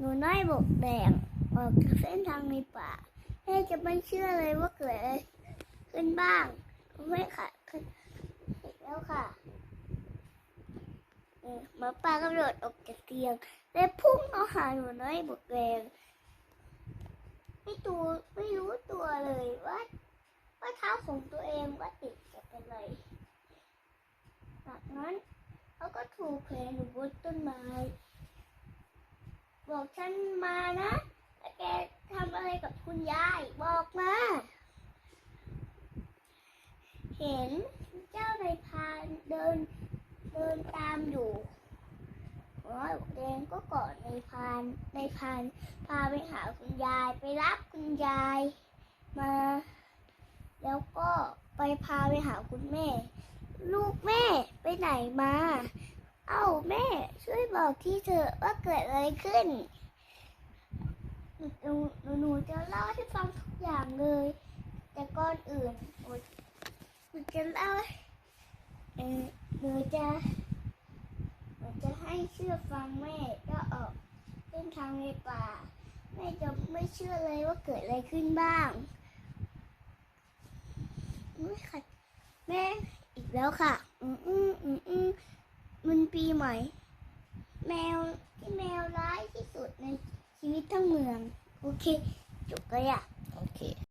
หนูน้อยบกแดงออกจากเส้นทางในป่าแม่จะไม่เชื่อเลยว่าเกิดอะไรขึ้นบ้างไม่ค่ะขึ้นแล้วค่ะหมาป่ากระโดดออกจากเตียง และพุ่งเข้าหาหนูน้อยบกแดงไม่ตัวไม่รู้ตัวเลยว่าว่าเท้าของตัวเองว่าติดกับอะไรจากนั้นเขาก็ถูกแขวนอยู่บนต้นไม้ บอกฉันมานะแกทำอะไรกับคุณยาย บอกมา เห็นเจ้าในพานเดินเดินตามอยู่ร้อยแดงก็กอดในพานนพานพาไปหาคุณยายไปรับคุณยายมา แล้วก็ไปพาไปหาคุณแม่ ลูกแม่ไปไหนมา เอ้าแม่ บอกที่เธอว่าเกิดอะไรขึ้น หนูหนูจะเล่าให้ฟังทุกอย่างเลย แต่ก่อนอื่นหนูจะเล่าหนูจะหนูจะให้เชื่อฟังแม่ก็ออกเส้นทางในป่าแม่จะไม่เชื่อเลยว่าเกิดอะไรขึ้นบ้างไม่ค่ะแม่อีกแล้วค่ะ อืมอืมอืมมันปีใหม่ แมวที่แมวร้ายที่สุดในชีวิตทั้งเมือง โอเค จบเลยอะ โอเค